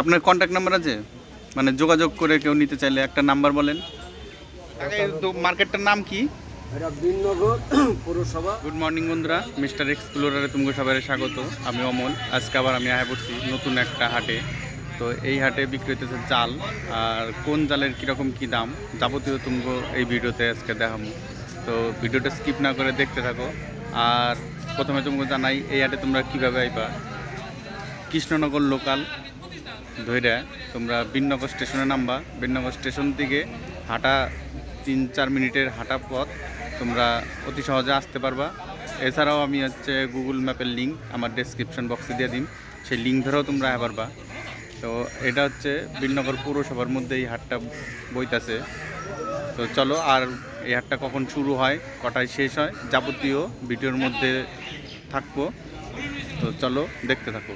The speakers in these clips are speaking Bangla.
আপনার কন্ট্যাক্ট নাম্বার আছে? মানে যোগাযোগ করে কেউ নিতে চাইলে একটা নাম্বার বলেন। মার্কেটটার নাম কি? পৌরসভা। গুড মর্নিং বন্ধুরা মিস্টার এক্সপ্লোরারে তুমি সবাই স্বাগত। আমি অমল আজকে আবার আমি আয়া পড়ছি নতুন একটা হাটে। তো এই হাটে বিক্রি হইতেছে চাল আর কোন জালের কীরকম কী দাম যাবতীয় তুমি এই ভিডিওতে আজকে দেখাবো। তো ভিডিওটা স্কিপ না করে দেখতে থাকো। আর প্রথমে তুমি জানাই এই হাটে তোমরা কীভাবে আইবা? কৃষ্ণনগর লোকাল ধইরা তোমরা বিনগর স্টেশনে নামবা। বিনগর স্টেশন থেকে হাঁটা তিন চার মিনিটের হাঁটা পথ তোমরা অতি সহজে আসতে পারবা। এছাড়াও আমি হচ্ছে গুগল ম্যাপের লিঙ্ক আমার ডেসক্রিপশন বক্সে দিয়ে দিন সেই লিঙ্ক ধরেও তোমরা পারবা তো এটা হচ্ছে বিনগর পৌরসভার মধ্যে এই হাটটা বইতাছে। তো চলো আর এই হাটটা কখন শুরু হয়, কটায় শেষ হয় যাবতীয় ভিডিওর মধ্যে থাকব। তো চলো দেখতে থাকো।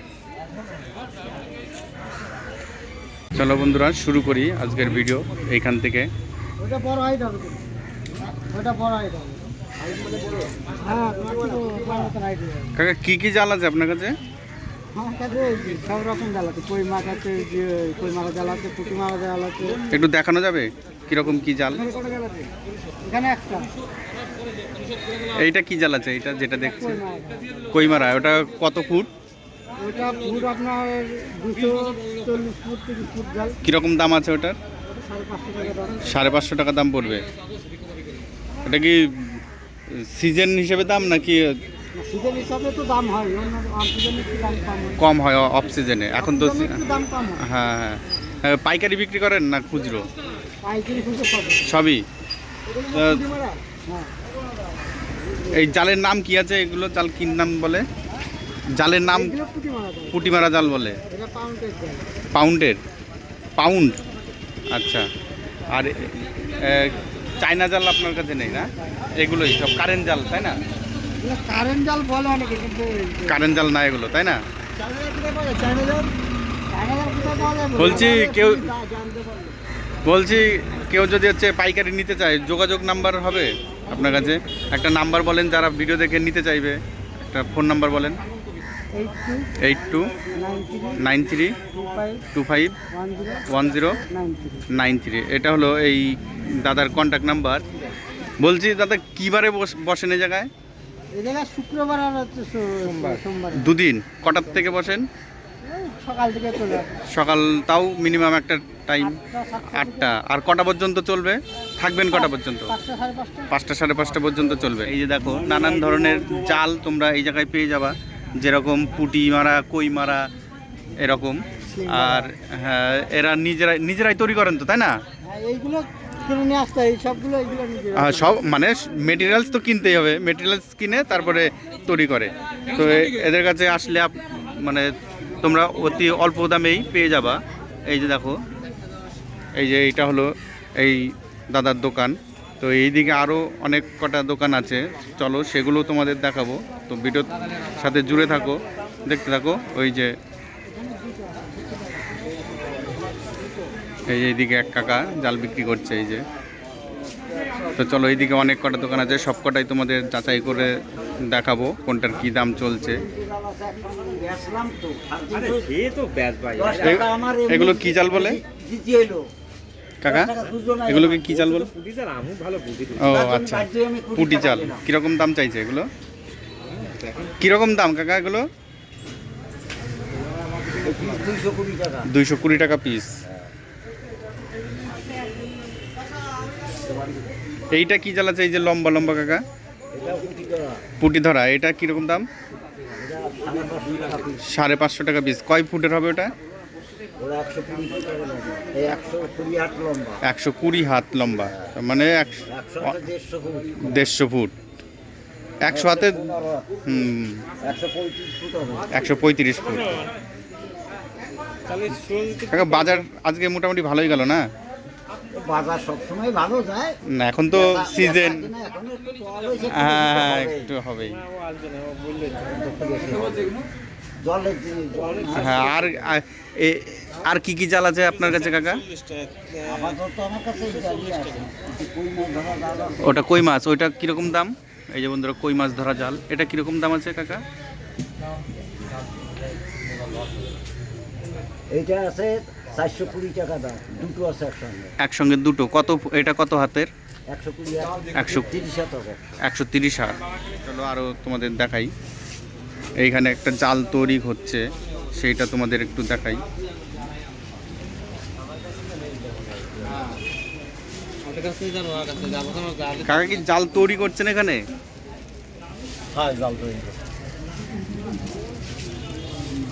চলো বন্ধুরা শুরু করি আজকের ভিডিও এইখান থেকে। ওটা বড় হাইট হবে ওটা বড় হাইট হবে। হ্যাঁ কাকা কি কি জাল আছে আপনার কাছে? সব রকম জাল আছে। কই মাছ আছে কই মারা জাল আছে পুঁটি মারা জাল আছে। একটু দেখানো যাবে? কীরকম কি জাল? এখানে একটা। এইটা কি জাল আছে? এটা যেটা দেখছি। কই মারা? কইমারা ওটা কত ফুট? ওটা ফুট আপনার দুশো চল্লিশ ফুট ফুট জাল। কীরকম দাম আছে ওটার? ওটা সাড়ে পাঁচশো টাকা দাম পড়বে। এটা কি সিজন হিসেবে দাম নাকি সিজন হিসাবে তো দাম হয় কম হয়। অফ সিজনে এখন তো দাম কম হ্যাঁ। হ্যাঁ পাইকারি বিক্রি করেন না খুচরো? সবই? হ্যাঁ। এই জালের নাম কি আছে? এগুলো জাল কি নাম বলে? জালের নাম পুটিমারা জাল বলে। পাউন্ডের পাউন্ড আচ্ছা। আর চায়না জাল আপনার কাছে নেই না? এগুলোই সব কারেন্ট জাল তাই না? কারেন্ট জাল বলে অনেকে কিন্তু কারেন্ট জাল না এগুলো তাই না? বলছি কেউ- বলছি কেউ যদি হচ্ছে পাইকারি নিতে চায় যোগাযোগ নাম্বার হবে আপনার কাছে? একটা নাম্বার বলেন যারা ভিডিও দেখে নিতে চাইবে। একটা ফোন নাম্বার বলেন। Eight two nine three two five one zero nine three এটা হলো এই দাদার কন্ট্যাক্ট নাম্বার বলছি দাদা কীবারে বস- বসেন এই জায়গায়? শুক্রবার আর সোমবার। দুদিন কটার থেকে বসেন? সকাল থেকে চলে সকাল তাও মিনিমাম একটা টাইম আটটা। আর কটা পর্যন্ত চলবে? থাকবেন কটা পর্যন্ত? পাঁচটা সাড়ে পাঁচটা। পাঁচটা সাড়ে পাঁচটা পর্যন্ত চলবে। এই যে দেখো নানান ধরনের জাল তোমরা এই জায়গায় পেয়ে যাবা। যেরকম পুটি মারা কই মারা এরকম। আর হ্যাঁ এরা নিজেরাই নিজেরাই তৈরি করেন তো তাই না? হ্যাঁ হয় সব মানে মেটেরিয়ালস তো কিনতেই হবে মেটেরিয়ালস কিনে তারপরে তৈরি করে। তো এদের কাছে আসলে মানে তোমরা অতি অল্প দামেই পেয়ে যাবা। এই যে দেখো এই যে এইটা হলো এই দাদার দোকান। তো এইদিকে আরও অনেক কটা দোকান আছে। চলো সেগুলো তোমাদের দেখাবো। তো ভিডিওর সাথে জুড়ে থাকো দেখতে থাকো। ওই যে এই যে এইদিকে এক কাকা জাল বিক্রি করছে এই যে। তো চলো এইদিকে অনেক কটা দোকান আছে সব কটাই তোমাদের যাচাই করে দেখাবো কোনটার কি দাম চলছে। এগুলো কি জাল বলে? কাকা। এগুলোকে কি চাল বলে? ও আচ্ছা। পুটি চাল। কীরকম দাম চাইছে এগুলো? কীরকম দাম কাকা এগুলো? দুইশো কুড়ি টাকা। পিস এইটা কি আছে? এই যে লম্বা লম্বা কাকা। পুটি ধরা। এটা কীরকম দাম? সাড়ে পাঁচশো টাকা পিস কয় ফুটের হবে ওটা? একশো কুড়ি হাত লম্বা। মানে দেড়শো ফুট। একশো হাতে একশো পঁয়ত্রিশ ফুট বাজার আজকে মোটামুটি ভালোই গেল না? বাজার সবসময় ভালো যায়। না এখন তো সিজন হ্যাঁ একটু একটু হবেই। হ্যাঁ আর আর- কি কি জাল আছে আপনার কাছে কাকা। ওটা কই মাছ ওইটা কীরকম দাম? এই যে বন্ধুরা কই মাছ ধরা জাল? এটা কীরকম দাম আছে কাকা? এইটা আছে চারশো কুড়ি টাকা দাম। দুটো আছে একসঙ্গে। একসঙ্গে দুটো। কত এটা কত হাতের? একশো কুড়ি একশো- তিরিশ টাকা একশো তিরিশ হাত। চলো আরও তোমাদের দেখাই। এইখানে একটা জাল তৈরি হচ্ছে সেইটা তোমাদের একটু দেখাই। কাকা কি জাল তৈরি করছেন এখানে? হ্যাঁ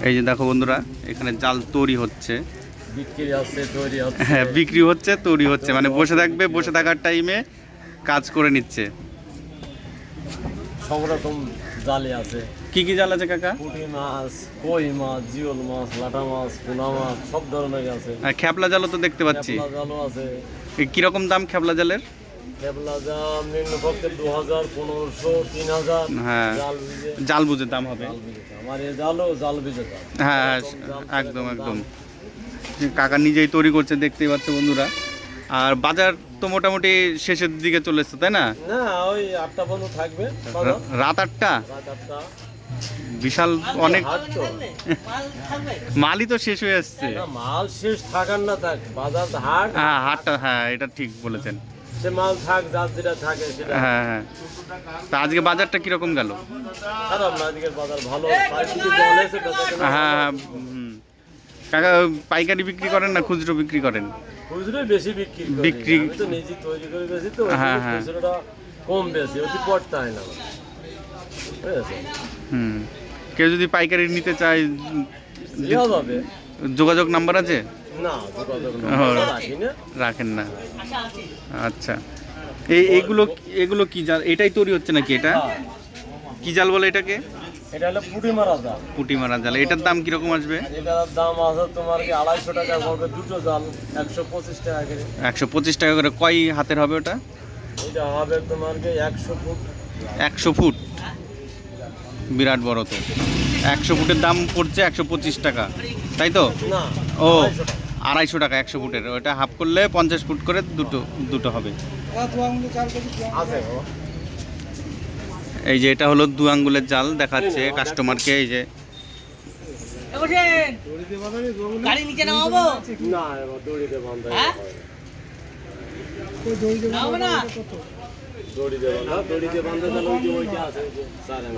এই যে দেখো বন্ধুরা এখানে জাল তৈরি হচ্ছে। হ্যাঁ বিক্রি হচ্ছে তৈরি হচ্ছে। মানে বসে থাকবে বসে থাকার টাইমে কাজ করে নিচ্ছে। সব রকম জালে আছে। কি কি জাল আছে কাকা? পুঁটি মাছ কই মাছ জিওল মাছ লাটা মাছ পোনা মাছ সব ধরনের আছে। আর খ্যাপলা জালও তো দেখতে পাচ্ছি। খেপলা জালও আছে। কীরকম দাম খ্যাপলা জালের? খেপলা জাল নিম্ন পক্ষে দু হাজার পনেরোশো তিন হাজার। হ্যাঁ। জাল বুঝে। দাম হবে। আমার এ জালও জাল বিজে জাল হ্যাঁ হ্যাঁ, একদম একদম। কাকা নিজেই তৈরি করছে দেখতেই পাচ্ছ বন্ধুরা। আর বাজার তো মোটামুটি শেষের দিকে চলে এসছে তাই না? না ওই আটটা পর্যন্ত থাকবে রাত আটটা? বিশাল অনেক মালই তো শেষ হয়ে আসছে। মাল শেষ থাকার না থাক বাজার হাট। হ্যাঁ হাটটা হ্যাঁ এটা ঠিক বলেছেন। সে মাল থাক যার যেটা থাকে সেটা। হ্যাঁ হ্যাঁ তা আজকে বাজারটা কীরকম গেল? খারাপ না আজকের বাজার ভালো। হ্যাঁ হ্যাঁ কাকা পাইকারি বিক্রি করেন না খুচরো বিক্রি করেন? খুচরোই বেশি বিক্রি করি। বিক্রি- আমি তো নিজে তৈরি করে বেশি তো হ্যাঁ, হ্যাঁ। খুচরোটা কম বেশি অতি পড়তে হয় না হুম। কেউ যদি পাইকারি নিতে চায় দেওয়া যোগাযোগ নাম্বার আছে? না রাখেন না। আচ্ছা এই এগুলো এগুলো কি জাল এটাই তৈরি হচ্ছে নাকি এটা? হ্যাঁ, কি জাল বলে এটাকে? এটা হলো পুটি মারা জাল। পুটি মারা জাল। এটার দাম কীরকম আসবে? এটার দাম আছে তোমার কি আড়াইশো টাকা পড়বে দুটো জাল একশো পঁচিশ টাকা করে। একশো পঁচিশ টাকা করে। কয় হাতের হবে ওটা? এটা হবে তোমার কি একশো ফুট। একশো ফুট? বিরাট বড় তো। একশো ফুটের দাম পড়ছে একশো পঁচিশ টাকা। তাই তো? না ও আড়াইশো টাকা। একশো ফুটের। ওটা হাফ করলে পঞ্চাশ ফুট করে দুটো দুটো হবে। ও। এই যে এটা হলো দু আঙ্গুলের জাল দেখাচ্ছে কাস্টমারকে এই যে।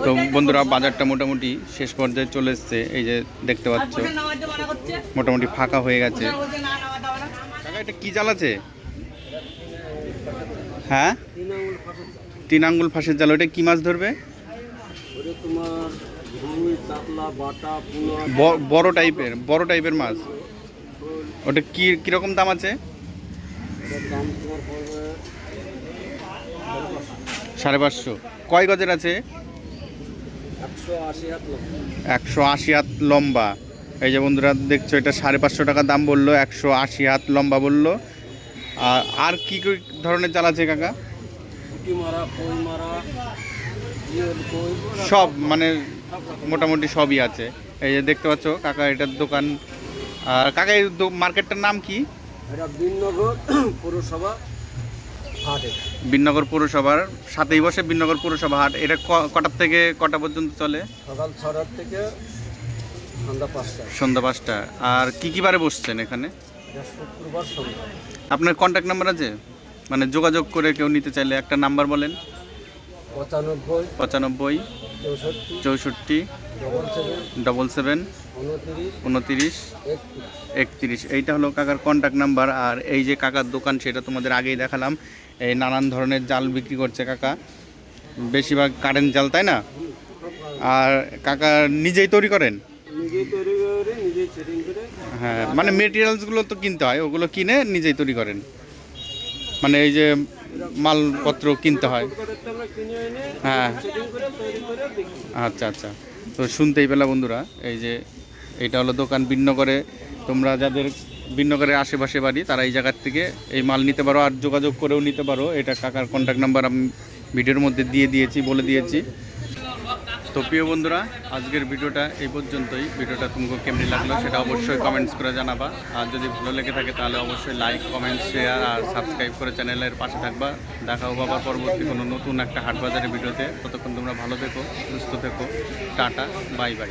তো বন্ধুরা বাজারটা মোটামুটি শেষ পর্যায়ে চলে এসছে এই যে দেখতে পাচ্ছ। মোটামুটি ফাঁকা হয়ে গেছে। এটা কি জাল আছে? হ্যাঁ? তিন আঙ্গুল ফাঁসের জাল ওটা কি মাছ ধরবে? বড় টাইপের বড় টাইপের মাছ। ওটা কি কীরকম দাম আছে? সাড়ে পাঁচশো। কয় গজের আছে? একশো আশি হাত লম্বা। এই যে বন্ধুরা দেখছ এটা সাড়ে পাঁচশো টাকা দাম বলল একশো আশি হাত লম্বা বলল। আর আর কি কি ধরনের জাল আছে কাকা? পুঁটি মারা কই মারা সব মানে মোটামুটি সবই আছে। এই যে দেখতে পাচ্ছ কাকা এটার দোকান। আর কাকা এই মার্কেটটার নাম কি? এটা বিনগর পৌরসভা বিনগর পৌরসভার সাথেই বসে বিনগর পৌরসভা হাট। এটা কটার থেকে কটা পর্যন্ত চলে? সকাল ছটার থেকে সন্ধ্যা পাঁচটা সন্ধ্যা পাঁচটা আর কি কি বারে বসছেন এখানে? শুক্রবার আপনার কন্ট্যাক্ট নাম্বার আছে? মানে যোগাযোগ করে কেউ নিতে চাইলে একটা নাম্বার বলেন। পঁচানব্বই পঁচানব্বই চৌষট্টি ডবল সেভেন উনত্রিশ একত্রিশ। এইটা হলো কাকার কন্ট্যাক্ট নাম্বার আর এই যে কাকার দোকান সেটা তোমাদের আগেই দেখালাম। এই নানান ধরনের জাল বিক্রি করছে কাকা। বেশিরভাগ কারেন্ট জাল তাই না? আর কাকা নিজেই তৈরি করেন? হ্যাঁ মানে মেটেরিয়ালসগুলো তো কিনতে হয় ওগুলো কিনে নিজেই তৈরি করেন। মানে এই যে মালপত্র কিনতে হয়। হ্যাঁ। আচ্ছা আচ্ছা। তো শুনতেই পেলা বন্ধুরা, এই যে এটা হলো দোকান বিন্নগরে। তোমরা যাদের বিন্নগরের আশেপাশে বাড়ি, তারা এই জায়গার থেকে এই মাল নিতে পারো আর যোগাযোগ করেও নিতে পারো। এটা কাকার কন্ট্যাক্ট নাম্বার আমি ভিডিওর মধ্যে দিয়ে দিয়েছি, বলে দিয়েছি। তো প্রিয় বন্ধুরা, আজকের ভিডিওটা এই পর্যন্তই। ভিডিওটা তোমাকে কেমনি লাগল সেটা অবশ্যই কমেন্টস করে জানাবা। আর যদি ভালো লেগে থাকে তাহলে অবশ্যই লাইক কমেন্ট শেয়ার আর সাবস্ক্রাইব করে চ্যানেলের পাশে থাকবা। দেখা হব আবার পরবর্তী কোনো নতুন একটা হাট বাজারের ভিডিওতে। ততক্ষণ তোমরা ভালো থেকো, সুস্থ থেকো। Tata bye bye